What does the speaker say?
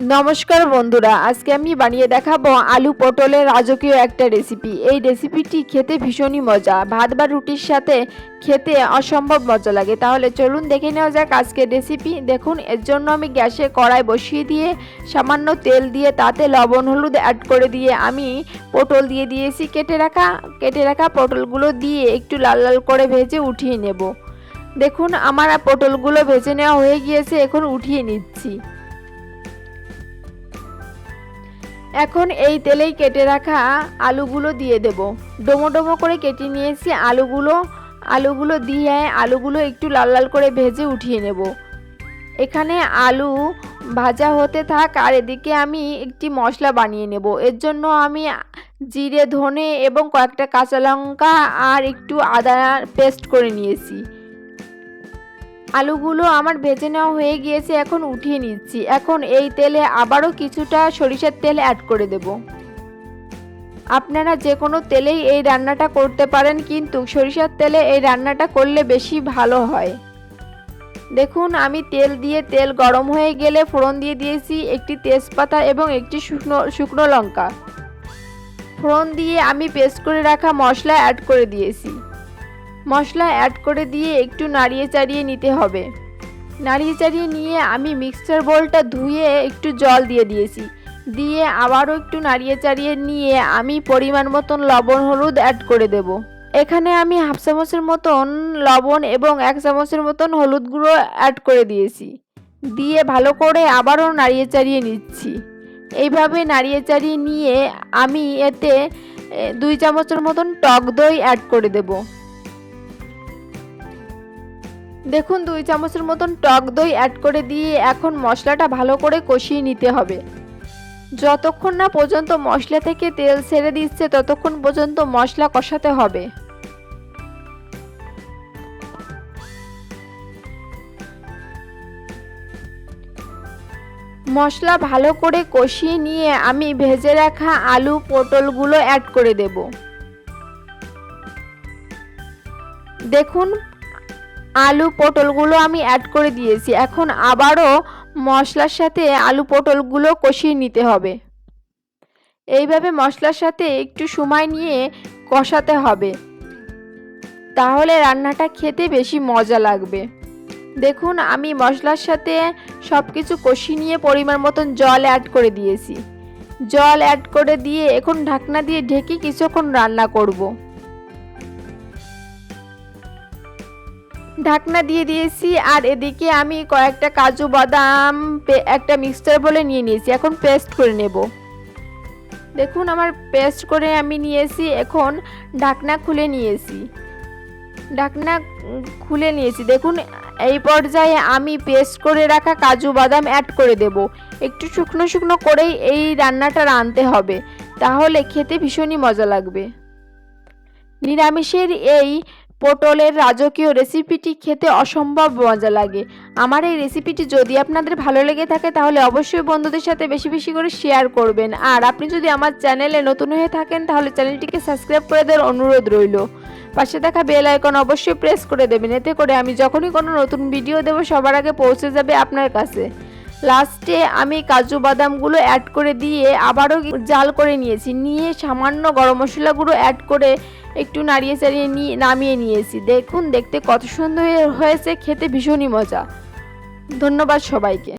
নমস্কার বন্ধুরা, আজকে আমি বানিয়ে দেখাবো আলু পটলের রাজকীয় একটা রেসিপি এই রেসিপিটি খেতে ভীষণই মজা। ভাত বা রুটির সাথে খেতে অসম্ভব মজা লাগে। তাহলে চলুন দেখে নেওয়া যাক আজকের রেসিপি দেখুন, এর জন্য আমি গ্যাসে কড়াই বসিয়ে দিয়ে সামান্য তেল দিয়ে তাতে লবণ, হলুদ অ্যাড করে দিয়ে আমি পটল দিয়ে দিয়েছি কেটে রাখা। কেটে রাখা পটলগুলো দিয়ে একটু লাল লাল করে ভেজে উঠিয়ে নেব। দেখুন, আমার পটলগুলো ভেজে নেওয়া হয়ে গিয়েছে, এখন উঠিয়ে নিচ্ছি। এখন এই তেলেই কেটে রাখা আলুগুলো দিয়ে দেব। ডোমো ডোমো করে কেটে নিয়েছি আলুগুলো। আলুগুলো দিয়ে আলুগুলো একটু লাল লাল করে ভেজে উঠিয়ে নেব। এখানে আলু ভাজা হতে থাক আর এদিকে আমি একটি মশলা বানিয়ে নেব। এর জন্য আমি জিরে, ধনে এবং কয়েকটা কাঁচা লঙ্কা আর একটু আদা পেস্ট করে নিয়েছি। আলুগুলো আমার ভেজে নেওয়া হয়ে গিয়েছে, এখন উঠিয়ে নিচ্ছি। এখন এই তেলে আবারও কিছুটা সরিষার তেল অ্যাড করে দেব। আপনারা যে কোনো তেলেই এই রান্নাটা করতে পারেন, কিন্তু সরিষার তেলে এই রান্নাটা করলে বেশি ভালো হয়। দেখুন, আমি তেল দিয়ে তেল গরম হয়ে গেলে ফোড়ন দিয়ে দিয়েছি, একটি তেজপাতা এবং একটি শুকনো শুকনো লঙ্কা। ফোড়ন দিয়ে আমি পেস্ট করে রাখা মশলা অ্যাড করে দিয়েছি। মশলা অ্যাড করে দিয়ে একটু নাড়িয়ে চাড়িয়ে নিতে হবে। নাড়িয়ে চাড়িয়ে নিয়ে আমি মিক্সচার বোলটা ধুয়ে একটু জল দিয়ে দিয়েছি। দিয়ে আবারও একটু নাড়িয়ে চাড়িয়ে নিয়ে আমি পরিমাণ মতন লবণ, হলুদ অ্যাড করে দেব। এখানে আমি হাফ চামচের মতন লবণ এবং এক চামচের মতন হলুদ গুঁড়ো অ্যাড করে দিয়েছি। দিয়ে ভালো করে আবারও নাড়িয়ে চাড়িয়ে নিচ্ছি। এইভাবে নাড়িয়ে চাড়িয়ে নিয়ে আমি এতে দুই চামচের মতন টক দই অ্যাড করে দেবো। দেখুন দুই চামচের মতন টক দই অ্যাড করে দিয়ে এখন মশলাটা ভালো করে কষিয়ে নিতে হবে। যতক্ষণ না পর্যন্ত মশলা থেকে তেল ছেড়ে দিচ্ছে, ততক্ষণ পর্যন্ত মশলা কষাতে হবে। মশলা ভালো করে কষিয়ে নিয়ে আমি ভেজে রাখা আলু পটলগুলো অ্যাড করে দেব। দেখুন আলু পটলগুলো আমি অ্যাড করে দিয়েছি। এখন আবারও মশলার সাথে আলু পটলগুলো কষিয়ে নিতে হবে। এইভাবে মশলার সাথে একটু সময় নিয়ে কষাতে হবে। তাহলে রান্নাটা খেতে বেশি মজা লাগবে। দেখুন, আমি মশলার সাথে সব কিছু কষিয়ে নিয়ে পরিমাণ মতন জল অ্যাড করে দিয়েছি। জল অ্যাড করে দিয়ে এখন ঢাকনা দিয়ে ঢেকে কিছুক্ষণ রান্না করব। ঢাকনা দিয়ে দিয়েছি, আর এদিকে আমি কয়েকটা কাজু বাদাম একটা মিক্সচার বলে নিয়ে নিয়েছি। এখন পেস্ট করে নেব। দেখুন, আমার পেস্ট করে আমি নিয়েছি, এখন ঢাকনা খুলে নিয়েছি। ঢাকনা খুলে নিয়েছি। দেখুন, এই পর্যায়ে আমি পেস্ট করে রাখা কাজু বাদাম অ্যাড করে দেব। একটু শুকনো শুকনো করেই এই রান্নাটা রাঁধতে হবে। তাহলে খেতে ভীষণই মজা লাগবে। নিরামিষের এই পটলের রাজকীয় রেসিপিটি খেতে অসম্ভব মজা লাগে। আমার এই রেসিপিটি যদি আপনাদের ভালো লেগে থাকে, তাহলে অবশ্যই বন্ধুদের সাথে বেশি বেশি করে শেয়ার করবেন। আর আপনি যদি আমার চ্যানেলে নতুন হয়ে থাকেন, তাহলে চ্যানেলটিকে সাবস্ক্রাইব করে দেওয়ার অনুরোধ রইল। পাশে দেখা বেল আইকন অবশ্যই প্রেস করে দেবেন, এতে করে আমি যখনই কোনো নতুন ভিডিও দেবো, সবার আগে পৌঁছে যাবে আপনার কাছে। লাস্টে আমি কাজু বাদামগুলো অ্যাড করে দিয়ে আবারও জাল করে নিয়েছি। নিয়ে সামান্য গরম মশলাগুলো অ্যাড করে একটু নাড়িয়ে চাড়িয়ে নিয়ে নামিয়ে নিয়েছি। দেখুন, দেখতে কত সুন্দর হয়েছে, খেতে ভীষণই মজা। ধন্যবাদ সবাইকে।